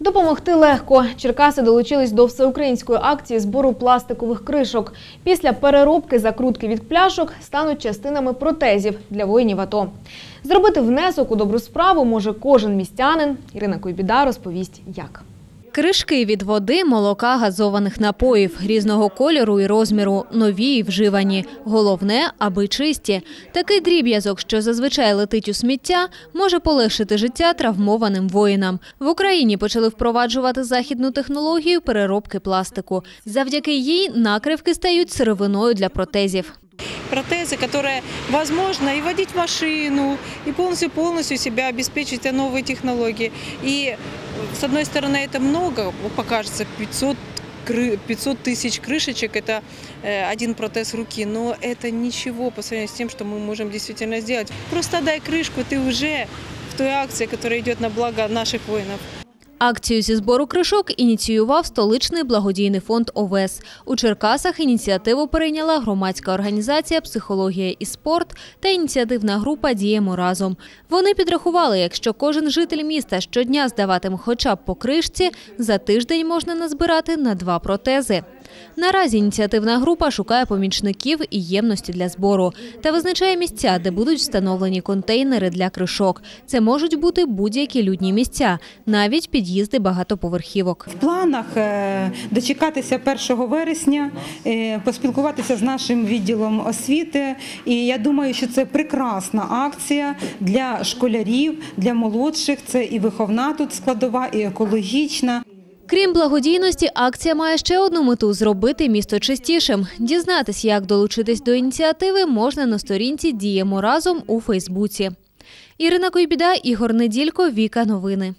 Допомогти легко. Черкаси долучились до всеукраїнської акції збору пластикових кришок. Після переробки закрутки від пляшок стануть частинами протезів для воїнів АТО. Зробити внесок у добру справу може кожен містянин. Ірина Койбіда розповість, як. Кришки від води, молока, газованих напоїв різного кольору і розміру, нові і вживані. Головне, аби чисті. Такий дріб'язок, що зазвичай летить у сміття, може полегшити життя травмованим воїнам. В Україні почали впроваджувати західну технологію переробки пластику. Завдяки їй накривки стають сировиною для протезів протезы, которые возможно и водить машину, и полностью-полностью себя обеспечить этой новой технологии. И с одной стороны это много, покажется 500 кры- 500 тысяч крышечек, это э, один протез руки, но это ничего по сравнению с тем, что мы можем действительно сделать. Просто дай крышку, ты уже в той акции, которая идет на благо наших воинов. Акцію зі збору кришок ініціював столичний благодійний фонд ОВЕС. У Черкасах ініціативу перейняла громадська організація Психологія і спорт та ініціативна група Діємо разом. Вони підрахували, якщо кожен житель міста щодня здаватиме хоча б по кришці, за тиждень можна назбирати на два протези. Наразі ініціативна група шукає помічників і ємності для збору та визначає місця, де будуть встановлені контейнери для кришок. Це можуть бути будь-які людні місця, навіть під'їзди багатоповерхівок. В планах е, дочекатися 1 вересня, е, поспілкуватися з нашим відділом освіти. І я думаю, що це прекрасна акція для школярів, для молодших. Це і виховна тут складова, і екологічна. Крім благодійності, акція має ще одну мету зробити місто чистішим. Дізнатись, як долучитись до ініціативи, можна на сторінці Діємо разом у Фейсбуці. Ірина Койбіда, Ігор Неділько, Віка Новини.